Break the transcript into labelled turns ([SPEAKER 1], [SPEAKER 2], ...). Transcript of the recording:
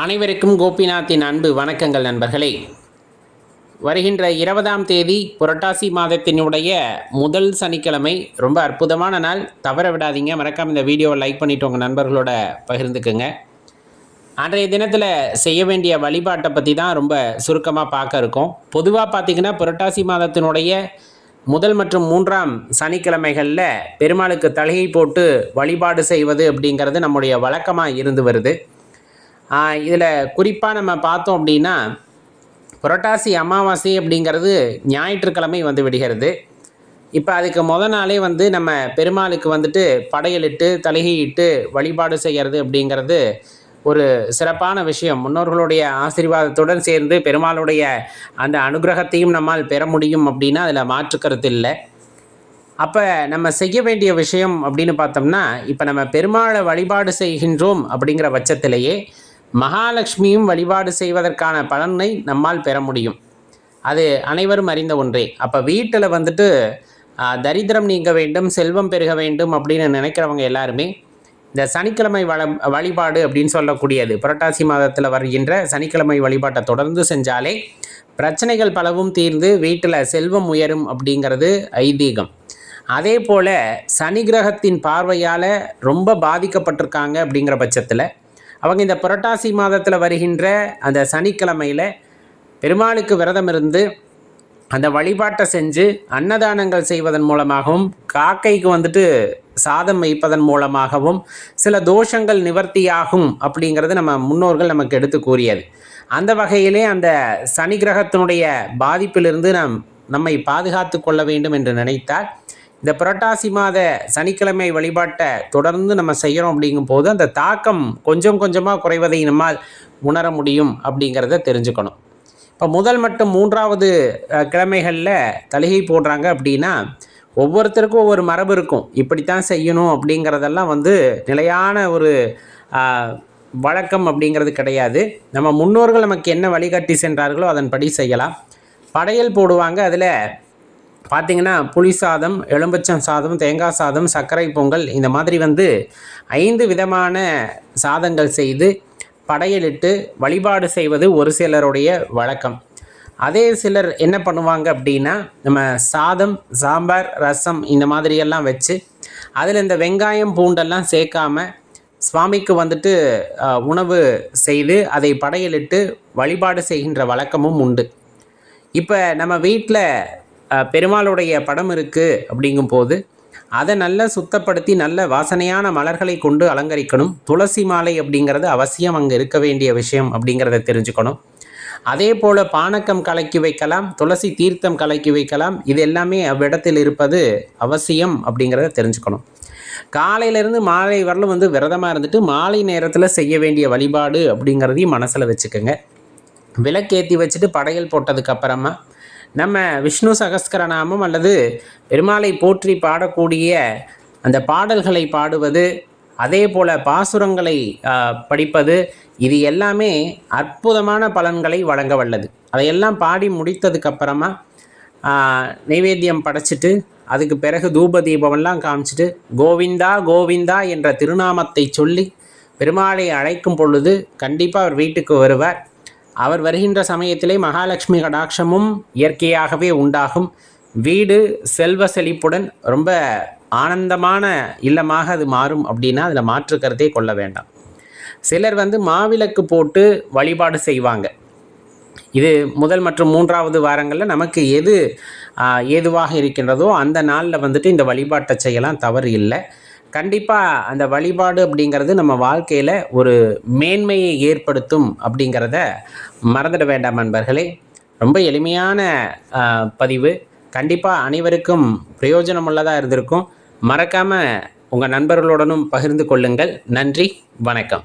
[SPEAKER 1] அனைவருக்கும் கோபிநாத்தின் அன்பு வணக்கங்கள் நண்பர்களே. வருகின்ற இருபதாம் தேதி புரட்டாசி மாதத்தினுடைய முதல் சனிக்கிழமை. ரொம்ப அற்புதமான நாள். தவற விடாதீங்க. மறக்காம இந்த வீடியோவை லைக் பண்ணிட்டு உங்கள் நண்பர்களோட பகிர்ந்துக்குங்க. அன்றைய தினத்தில் செய்ய வேண்டிய வழிபாட்டை பற்றி தான் ரொம்ப சுருக்கமாக பார்க்க இருக்கோம். பொதுவாக பார்த்திங்கன்னா புரட்டாசி மாதத்தினுடைய முதல் மற்றும் மூன்றாம் சனிக்கிழமைகளில் பெருமாளுக்கு தலையை போட்டு வழிபாடு செய்வது அப்படிங்கிறது நம்முடைய வழக்கமாக இருந்து வருது. இதில் குறிப்பாக நம்ம பார்த்தோம் அப்படின்னா புரட்டாசி அமாவாசை அப்படிங்கிறது ஞாயிற்றுக்கிழமை வந்து விடுகிறது. இப்போ அதுக்கு முத நாளே வந்து நம்ம பெருமாளுக்கு வந்துட்டு படையலிட்டு தலைகையிட்டு வழிபாடு செய்கிறது அப்படிங்கிறது ஒரு சிறப்பான விஷயம். முன்னோர்களுடைய ஆசீர்வாதத்துடன் சேர்ந்து பெருமாளுடைய அந்த அனுகிரகத்தையும் நம்மால் பெற முடியும் அப்படின்னா அதில் மாற்றுக்கருத்து இல்லை. அப்போ நம்ம செய்ய வேண்டிய விஷயம் அப்படின்னு பார்த்தோம்னா இப்போ நம்ம பெருமாளை வழிபாடு செய்கின்றோம் அப்படிங்கிற பட்சத்திலேயே மகாலட்சுமியும் வழிபாடு செய்வதற்கான பலனை நம்மால் பெற முடியும். அது அனைவரும் அறிந்த ஒன்றே. அப்போ வீட்டில் வந்துட்டு தரித்திரம் நீங்க வேண்டும் செல்வம் பெருக வேண்டும் அப்படின்னு நினைக்கிறவங்க எல்லாருமே இந்த சனிக்கிழமை வள வழிபாடு அப்படின்னு சொல்லக்கூடியது புரட்டாசி மாதத்தில் வருகின்ற சனிக்கிழமை வழிபாட்டை தொடர்ந்து செஞ்சாலே பிரச்சனைகள் பலவும் தீர்ந்து வீட்டில் செல்வம் உயரும் அப்படிங்கிறது ஐதீகம். அதே போல் சனி கிரகத்தின் பார்வையால் ரொம்ப பாதிக்கப்பட்டிருக்காங்க அப்படிங்கிற பட்சத்தில் அவங்க இந்த புரட்டாசி மாதத்தில் வருகின்ற அந்த சனிக்கிழமையில் பெருமாளுக்கு விரதம் இருந்து அந்த வழிபாட்டை செஞ்சு அன்னதானங்கள் செய்வதன் மூலமாகவும் காக்கைக்கு வந்துட்டு சாதம் வைப்பதன் மூலமாகவும் சில தோஷங்கள் நிவர்த்தியாகும் அப்படிங்கிறது நம்ம முன்னோர்கள் நமக்கு எடுத்து கூறியது. அந்த வகையிலே அந்த சனி கிரகத்தினுடைய பாதிப்பிலிருந்து நாம் நம்மை பாதுகாத்து கொள்ள வேண்டும் என்று நினைத்தால் இந்த புரட்டாசி மாத சனிக்கிழமை வழிபாட்டை தொடர்ந்து நம்ம செய்கிறோம் அப்படிங்கும் போது அந்த தாக்கம் கொஞ்சம் கொஞ்சமாக குறைவதை நம்மால் உணர முடியும் அப்படிங்கிறத தெரிஞ்சுக்கணும். இப்போ முதல் மற்றும் மூன்றாவது கிழமைகளில் தலிகை போடுறாங்க அப்படின்னா ஒவ்வொருத்தருக்கும் ஒவ்வொரு மரபு இருக்கும். இப்படித்தான் செய்யணும் அப்படிங்கிறதெல்லாம் வந்து நிலையான ஒரு வழக்கம் அப்படிங்கிறது கிடையாது. நம்ம முன்னோர்கள் நமக்கு என்ன வழிகாட்டி சென்றார்களோ அதன்படி செய்யலாம். படையல் போடுவாங்க. அதில் பார்த்தீங்கன்னா புளி சாதம் எலும்பச்சம் சாதம் தேங்காய் சாதம் சர்க்கரை பொங்கல் இந்த மாதிரி வந்து ஐந்து விதமான சாதங்கள் செய்து படையலிட்டு வழிபாடு செய்வது ஒரு சிலருடைய வழக்கம். அதே சிலர் என்ன பண்ணுவாங்க அப்படின்னா நம்ம சாதம் சாம்பார் ரசம் இந்த மாதிரியெல்லாம் வச்சு அதில் இந்த வெங்காயம் பூண்டெல்லாம் சேர்க்காம சுவாமிக்கு வந்துட்டு உணவு செய்து அதை படையலிட்டு வழிபாடு செய்கின்ற வழக்கமும் உண்டு. இப்போ நம்ம வீட்டில் பெருமாளுடைய படம் இருக்குது அப்படிங்கும்போது அதை நல்லா சுத்தப்படுத்தி நல்ல வாசனையான மலர்களை கொண்டு அலங்கரிக்கணும். துளசி மாலை அப்படிங்கிறது அவசியம் அங்கே இருக்க வேண்டிய விஷயம் அப்படிங்கிறத தெரிஞ்சுக்கணும். அதே போல் பானக்கம் கலக்கி வைக்கலாம் துளசி தீர்த்தம் கலக்கி வைக்கலாம். இது எல்லாமே அவ்விடத்தில் இருப்பது அவசியம் அப்படிங்கிறத தெரிஞ்சுக்கணும். காலையிலேருந்து மாலை வரலும் வந்து விரதமாக இருந்துட்டு மாலை நேரத்தில் செய்ய வேண்டிய வழிபாடு அப்படிங்கிறதையும் மனசில் வச்சுக்கோங்க. விளக்கேற்றி வச்சுட்டு படையல் போட்டதுக்கப்புறமா நம்ம விஷ்ணு சகஸ்கரநாமம் அல்லது பெருமாளை போற்றி பாடக்கூடிய அந்த பாடல்களை பாடுவது அதே போல் பாசுரங்களை படிப்பது இது எல்லாமே அற்புதமான பலன்களை வழங்க வல்லது. அதையெல்லாம் பாடி முடித்ததுக்கப்புறமா நைவேத்தியம் படைச்சிட்டு அதுக்கு பிறகு தூப தீபமெல்லாம் காமிச்சிட்டு கோவிந்தா கோவிந்தா என்ற திருநாமத்தை சொல்லி பெருமாளை அழைக்கும் பொழுது கண்டிப்பாக அவர் வீட்டுக்கு வருவார். அவர் வருகின்ற சமயத்திலே மகாலட்சுமி கடாட்சமும் இயற்கையாகவே உண்டாகும். வீடு செல்வ செழிப்புடன் ரொம்ப ஆனந்தமான இல்லமாக அது மாறும் அப்படின்னா அதில் மாற்று கருத்தை கொள்ள வேண்டாம். சிலர் வந்து மாவிளக்கு போட்டு வழிபாடு செய்வாங்க. இது முதல் மற்றும் மூன்றாவது வாரங்களில் நமக்கு எது ஏதுவாக இருக்கின்றதோ அந்த நாளில் வந்துட்டு இந்த வழிபாட்டை செய்யலாம் தவறு இல்லை. கண்டிப்பாக அந்த வழிபாடு அப்படிங்கிறது நம்ம வாழ்க்கையில் ஒரு மேன்மையை ஏற்படுத்தும் அப்படிங்கிறத மறந்துட வேண்டாம் நண்பர்களே ரொம்ப எளிமையான பதிவு. கண்டிப்பாக அனைவருக்கும் பிரயோஜனமுள்ளதாக இருந்திருக்கும். மறக்காமல் உங்கள் நண்பர்களுடனும் பகிர்ந்து கொள்ளுங்கள். நன்றி வணக்கம்.